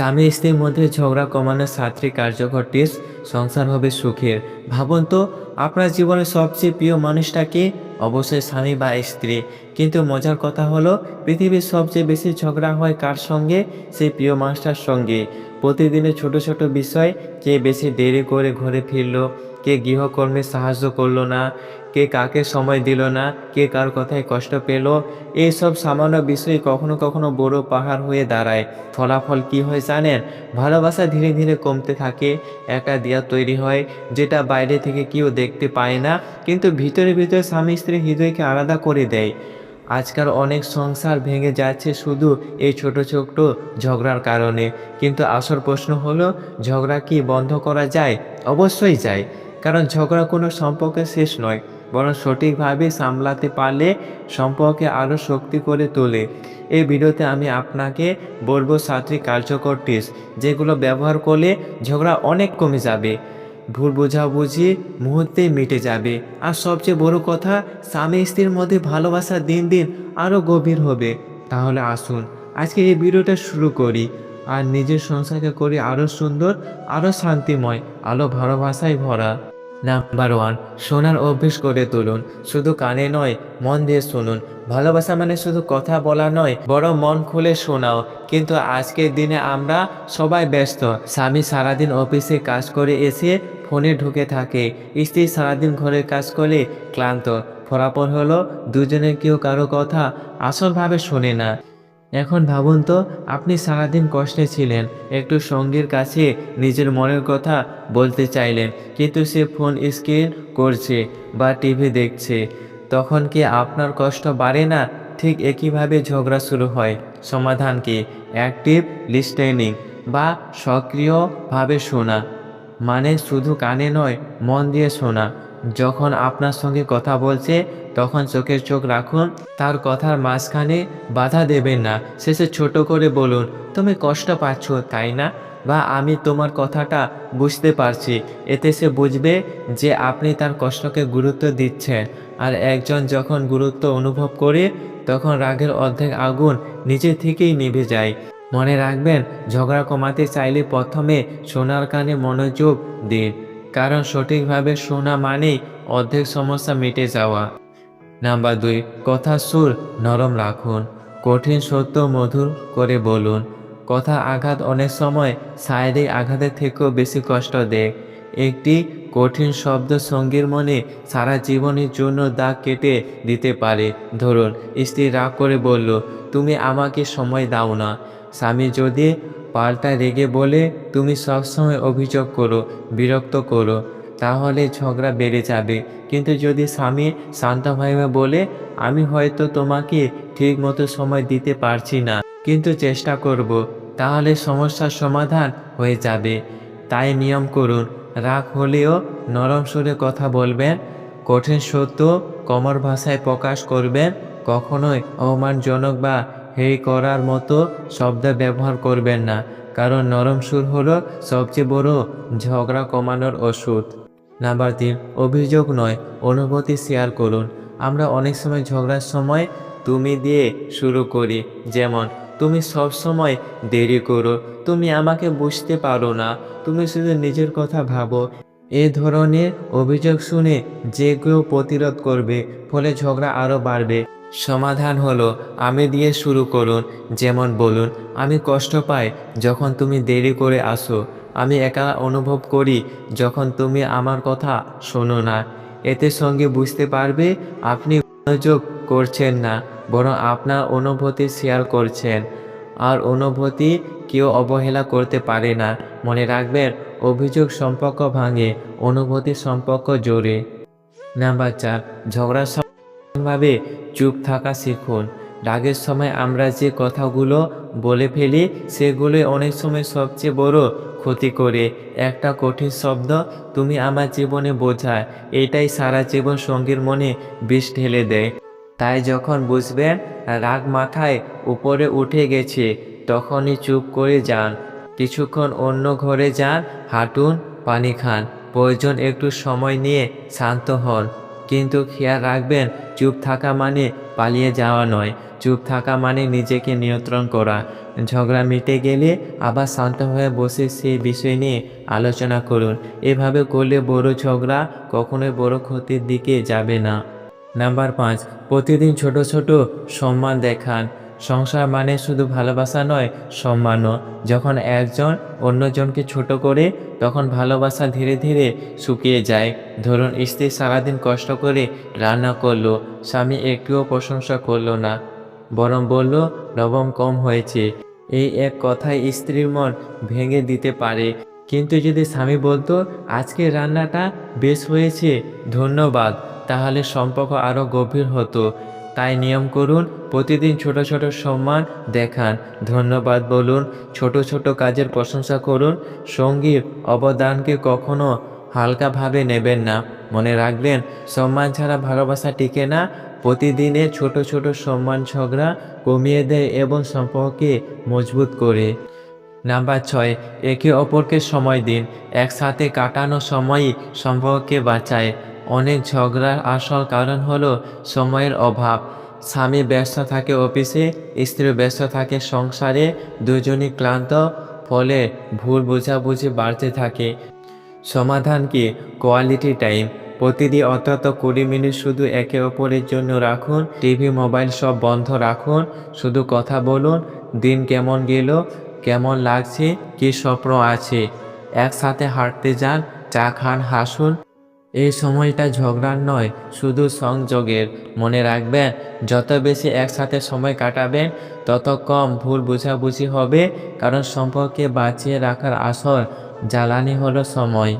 স্বামী স্ত্রীর মধ্যে ঝগড়া কমানোর সাতটি কার্যকরটি সংসার হবে সুখের। ভাবুন তো, আপনার জীবনের সবচেয়ে প্রিয় মানুষটাকে অবশ্যই স্বামী বা স্ত্রী। কিন্তু মজার কথা হলো, পৃথিবীর সবচেয়ে বেশি ঝগড়া হয় কার সঙ্গে? সেই প্রিয় মানুষটার সঙ্গে। প্রতিদিনের ছোট ছোট বিষয়, কে বেশি দেরি করে ঘরে ফিরলো, কে গৃহকর্মে সাহায্য করল না, কে কাকে সময় দিল না, কে কার কথায় কষ্ট পেল এইসব সামান্য বিষয় কখনো কখনো বড় পাহাড় হয়ে দাঁড়ায়। ফলাফল কি হয় জানেন? ভালোবাসা ধীরে ধীরে কমতে থাকে, একা দেয়া তৈরি হয়, যেটা বাইরে থেকে কেউ দেখতে পায় না, কিন্তু ভিতরে ভিতরে স্বামী স্ত্রী হৃদয়কে আলাদা করে দেয়। আজকাল অনেক সংসার ভেঙে যাচ্ছে শুধু এই ছোট ছোট ঝগড়ার কারণে। কিন্তু আসল প্রশ্ন হলো, ঝগড়া কি বন্ধ করা যায়? অবশ্যই যায়। কারণ ঝগড়া কোনো সম্পর্কে শেষ নয়, বরং সঠিকভাবে সামলাতে পারলে সম্পর্কে আরও শক্তি করে তোলে। এই ভিডিওতে আমি আপনাকে বলব সাতটি কার্যকর টিপস, যেগুলো ব্যবহার করলে ঝগড়া অনেক কমে যাবে। ভুল বোঝাবুঝি মুহূর্তেই মিটে যাবে। আর সবচেয়ে বড় কথা, স্বামী স্ত্রীর মধ্যে ভালোবাসা দিন দিন আরও গভীর হবে। তাহলে আসুন আজকে এই ভিডিওটা শুরু করি। আর নিজের সংসারকে করি আরও সুন্দর আরও শান্তিময় আরও ভালোবাসায় ভরা। নাম্বার ওয়ান শোনার অভ্যেস করে তুলুন। শুধু কানে নয়, মন দিয়ে শুনুন। ভালোবাসা মানে শুধু কথা বলা নয় বড় মন খুলে শোনাও। কিন্তু আজকের দিনে আমরা সবাই ব্যস্ত। স্বামী সারাদিন অফিসে কাজ করে এসে ফোনে ঢুকে থাকে। স্ত্রী সারাদিন ঘরের কাজ করে ক্লান্ত। ফলাফল হলো দুজনে কেউ কারও কথা আসলভাবে শোনে না। এখন ভাবুন তো, আপনি সারাদিন কষ্টে ছিলেন, একটু সঙ্গীর কাছে নিজের মনের কথা বলতে চাইলেন, কিন্তু সে ফোন স্ক্রিন করছে বা টিভি দেখছে। তখন কি আপনার কষ্ট বাড়ে না? ঠিক একইভাবে ঝগড়া শুরু হয়। সমাধান কি? অ্যাক্টিভ লিস্টেনিং বা সক্রিয়ভাবে শোনা। মানে শুধু কানে নয়, মন দিয়ে শোনা। যখন আপনার সঙ্গে কথা বলছে, তখন চোখের চোখ রাখুন, তার কথার মাঝখানে বাধা দেবেন না। শেষে ছোট করে বলুন, তুমি কষ্ট পাচ্ছ, তাই না? বা, আমি তোমার কথাটা বুঝতে পারছি। এতে সে বুঝবে যে আপনি তার কষ্টকে গুরুত্ব দিচ্ছেন। আর একজন যখন গুরুত্ব অনুভব করে, তখন রাগের অর্ধেক আগুন নিজে থেকেই নিভে যায়। মনে রাখবেন, ঝগড়া কমাতে চাইলে প্রথমে সোনার কানে মনোযোগ দিন। কারণ সঠিকভাবে শোনা মানেই অর্ধেক সমস্যা মিটে যাওয়া। নাম্বার দুই, কথা সুর নরম রাখুন। কঠিন সত্য মধুর করে বলুন। কথা আঘাত অনেক সময় শারীরিক আঘাতের থেকেও বেশি কষ্ট দেয়। একটি কঠিন শব্দ সঙ্গীর মনে সারা জীবনের জন্য দাগ কেটে দিতে পারে। ধরুন, স্ত্রী রাগ করে বলল, তুমি আমাকে সময় দাও না। স্বামী যদি পাল্টা রেগে বলে, তুমি সবসময় অভিযোগ করো, বিরক্ত করো, তাহলে ঝগড়া বেড়ে যাবে। কিন্তু যদি স্বামী শান্তভাবে বলে, আমি হয়তো তোমাকে ঠিক মতো সময় দিতে পারছি না, কিন্তু চেষ্টা করব, তাহলে সমস্যার সমাধান হয়ে যাবে। তাই নিয়ম করুন। রাগ হলেও নরম সুরে কথা বলবেন, কঠিন সত্য কমর ভাষায় প্রকাশ করবেন, কখনোই অপমানজনক বা হেই করার মতো শব্দ ব্যবহার করবেন না, কারণ নরম সুর হলো সবচেয়ে বড় ঝগড়া কমানোর ওষুধ। নাম্বার তিন, অভিযোগ নয়, অনুভূতি শেয়ার করুন। আমরা অনেক সময় ঝগড়ার সময় তুমি দিয়ে শুরু করি, যেমন, তুমি সব সময় দেরি করো, তুমি আমাকে বুঝতে পারো না, তুমি শুধু নিজের কথা ভাবো। এ ধরনের অভিযোগ শুনে যে কেউ প্রতিরোধ করবে, ফলে ঝগড়া আরও বাড়বে। সমাধান হলো, আমি দিয়ে শুরু করুন, যেমন বলুন, আমি কষ্ট পাই যখন তুমি দেরি করে আসো, আমি একা অনুভব করি যখন তুমি আমার কথা শোনো না। এতে সঙ্গে বুঝতে পারবে, আপনি মনোযোগ করছেন না, বরং আপনার অনুভূতি শেয়ার করছেন। আর অনুভূতি কেউ অবহেলা করতে পারে না। মনে রাখবেন, অভিযোগ সম্পর্ক ভাঙে, অনুভূতি সম্পর্ক জোরে। নাম্বার চার ঝগড়ার ভাবে চুপ থাকা শিখুন। রাগের সময় আমরা যে কথাগুলো বলে ফেলি সেগুলো অনেক সময় সবচেয়ে বড় ক্ষতি করে। একটা কঠিন শব্দ তুমি আমার জীবনে বোঝায়, এটাই সারা জীবন সঙ্গীর মনে বিষ ঢেলে দেয়। তাই যখন বুঝবেন রাগ মাথায় উপরে উঠে গেছে, তখনই চুপ করে যান। কিছুক্ষণ অন্য ঘরে যান, হাঁটুন, পানি খান। প্রয়োজন একটু সময় নিয়ে শান্ত হন। কিন্তু খেয়াল রাখবেন চুপ থাকা মানে পালিয়ে যাওয়া নয়। চুপ থাকা মানে নিজেকে নিয়ন্ত্রণ করা। ঝগড়া মিটে গেলে আবার শান্ত হয়ে বসে সেই বিষয় নিয়ে আলোচনা করুন। এভাবে করলে বড় ঝগড়া কখনোই বড় ক্ষতির দিকে যাবে না। নাম্বার পাঁচ, প্রতিদিন ছোট ছোট সম্মান দেখান। সংসার মানে শুধু ভালোবাসা নয়, সম্মানও। যখন একজন অন্যজনকে ছোট করে, তখন ভালোবাসা ধীরে ধীরে শুকিয়ে যায়। ধরুন, স্ত্রী সারাদিন কষ্ট করে রান্না করল, স্বামী একটুও প্রশংসা করল না, বরং বলল লবণ কম হয়েছে। এই এক কথায় স্ত্রীর মন ভেঙে দিতে পারে। কিন্তু যদি স্বামী বলতো, আজকে রান্নাটা বেশ হয়েছে, ধন্যবাদ। তাহলে সম্পর্ক আরও গভীর হতো। তাই নিয়ম করুন, প্রতিদিন ছোট ছোট সম্মান দেখান, ধন্যবাদ বলুন, ছোট ছোট কাজের প্রশংসা করুন, সঙ্গীর অবদানকে কখনো হালকাভাবে নেবেন না। মনে রাখবেন, সম্মান ছাড়া ভালোবাসা টিকে না প্রতিদিনের ছোট ছোট সম্মান ঝগড়া কমিয়ে দেয় এবং সম্পর্ককে মজবুত করে। নাম্বার ছয়, একে অপরকে সময় দিন। একসাথে কাটানো সময়ই সম্পর্ককে বাঁচায়। অনেক ঝগড়ার আসল কারণ হলো সময়ের অভাব। স্বামী ব্যস্ত থাকে অফিসে, স্ত্রী ব্যস্ত থাকে সংসারে, দুজনই ক্লান্ত, ফলে ভুল বোঝাবুঝি বাড়তে থাকে। সমাধান কি? Quality time. প্রতিদিন অন্তত কুড়ি মিনিট শুধু একে অপরের জন্য রাখুন, টিভি, মোবাইল সব বন্ধ রাখুন, শুধু কথা বলুন, দিন কেমন গেল, কেমন লাগছে, কি স্বপ্ন আছে। একসাথে হাঁটতে যান, চা খান, হাসুন। এই সময়টা ঝগড়ার নয়, শুধু সংযোগের। মনে রাখবেন যত বেশি একসাথে সময় কাটাবেন তত কম ভুল বোঝাবুঝি হবে, কারণ সম্পর্কে বাঁচিয়ে রাখার আসল জ্বালানি হলো সময়।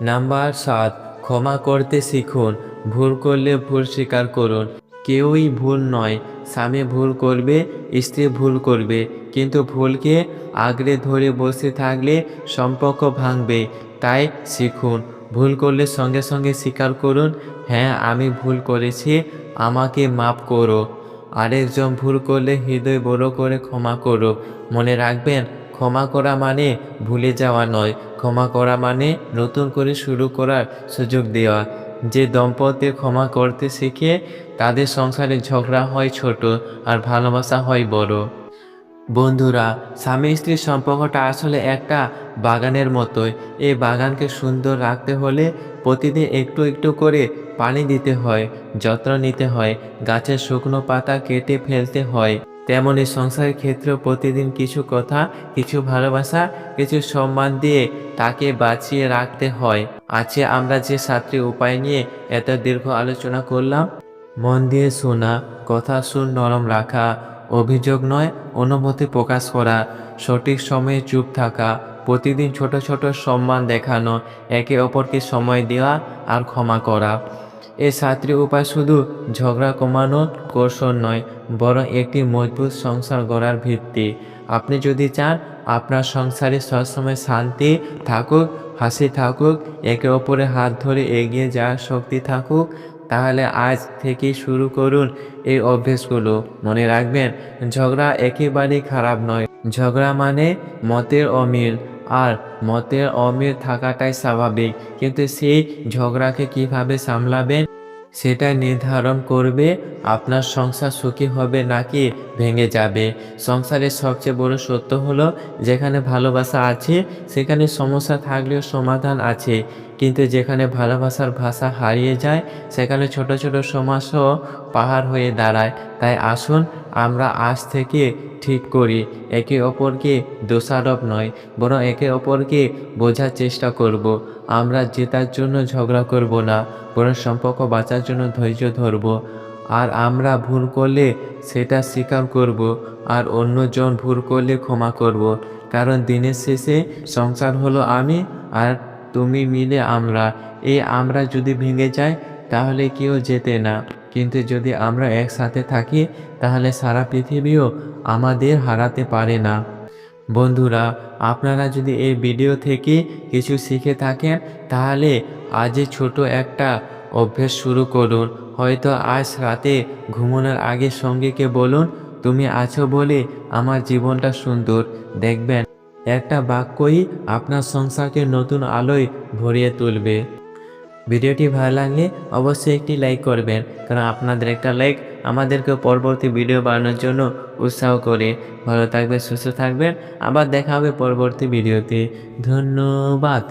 নাম্বার সাত, ক্ষমা করতে শিখুন, ভুল করলে ভুল স্বীকার করুন। কেউই ভুল নয়, স্বামী ভুল করবে, স্ত্রী ভুল করবে, কিন্তু ভুলকে আগড়ে ধরে বসে থাকলে সম্পর্ক ভাঙবে, তাই শিখুন। ভুল করলে সঙ্গে সঙ্গে স্বীকার করুন হ্যাঁ আমি ভুল করেছি, আমাকে মাফ করো। আরেকজন ভুল করলে হৃদয় বড় করে ক্ষমা করো। মনে রাখবেন, ক্ষমা করা মানে ভুলে যাওয়া নয়। ক্ষমা করা মানে নতুন করে শুরু করার সুযোগ দেওয়া। যে দম্পতি ক্ষমা করতে শিখে, তাদের সংসারে ঝগড়া হয় ছোট আর ভালোবাসা হয় বড়। বন্ধুরা, স্বামী স্ত্রীর সম্পর্কটা আসলে একটা বাগানের মতোই। এই বাগানকে সুন্দর রাখতে হলে প্রতিদিন একটু একটু করে পানি দিতে হয়, যত্ন নিতে হয়, গাছের শুকনো পাতা কেটে ফেলতে হয়। তেমনি সংসারের ক্ষেত্রেও প্রতিদিন কিছু কথা, কিছু ভালোবাসা, কিছু সম্মান দিয়ে তাকে বাঁচিয়ে রাখতে হয়। আছে আমরা যে সাতটি উপায় নিয়ে এত দীর্ঘ আলোচনা করলাম, মন দিয়ে শোনা, কথা শুন, নরম রাখা অভিযোগ নয়, অনুভূতি প্রকাশ করা। সঠিক সময়ে চুপ থাকা, প্রতিদিন ছোট ছোট সম্মান দেখানো, একে অপরকে সময় দেওয়া আর ক্ষমা করা। এই সাতটি উপায় শুধু ঝগড়া কমানোর কৌশল নয়, বরং একটি মজবুত সংসার গড়ার ভিত্তি। আপনি যদি চান, আপনার সংসারে সবসময় শান্তি থাকুক, হাসি থাকুক, একে অপরের হাত ধরে এগিয়ে যাওয়ার শক্তি থাকুক তাহলে আজ থেকে শুরু করুন এই অভ্যেসগুলো। মনে রাখবেন, ঝগড়া একেবারেই খারাপ নয়। ঝগড়া মানে মতের অমিল, আর মতের অমিল থাকাটাই স্বাভাবিক। কিন্তু সেই ঝগড়াকে কীভাবে সামলাবেন? সেটা নির্ধারণ করবে, আপনার সংসার সুখী হবে নাকি ভেঙে যাবে। সংসারের সবচেয়ে বড় সত্য হলো, যেখানে ভালোবাসা আছে, সেখানে সমস্যা থাকলেও সমাধান আছে। কিন্তু যেখানে ভালোবাসার ভাষা হারিয়ে যায়, সেখানে ছোট ছোট সমস্যাও পাহাড় হয়ে দাঁড়ায়। তাই আসুন, আমরা আজ থেকে ঠিক করি, একে অপরকে দোষারোপ নয়, বরং একে অপরকে বোঝার চেষ্টা করব। আমরা জেতার জন্য ঝগড়া করব না, বরং সম্পর্ক বাঁচার জন্য ধৈর্য ধরব। আর আমরা ভুল করলে সেটা স্বীকার করব, আর অন্যজন ভুল করলে ক্ষমা করব। কারণ দিনের শেষে সংসার হলো আমি আর তুমি মিলে আমরা। এই আমরা যদি ভেঙে যায় তাহলে কেউ যেতে না। কিন্তু যদি আমরা একসাথে থাকি, তাহলে সারা পৃথিবীও আমাদের হারাতে পারে না। বন্ধুরা, আপনারা যদি এই ভিডিও থেকে কিছু শিখে থাকেন, তাহলে আজই ছোট একটা অভ্যেস শুরু করুন। হয়তো আজ রাতে ঘুমানোর আগে সঙ্গীকে বলুন, তুমি আছো বলে আমার জীবনটা সুন্দর। দেখবেন, একটা বাক্যই আপনার সংসারকে নতুন আলোয় ভরিয়ে তুলবে। ভিডিওটি ভালো লাগলে অবশ্যই একটি লাইক করবেন। কারণ আপনাদের একটা লাইক আমাদেরকে পরবর্তী ভিডিও বানানোর জন্য উৎসাহ করে। ভালো থাকবেন, সুস্থ থাকবেন। আবার দেখা হবে পরবর্তী ভিডিওতে ধন্যবাদ।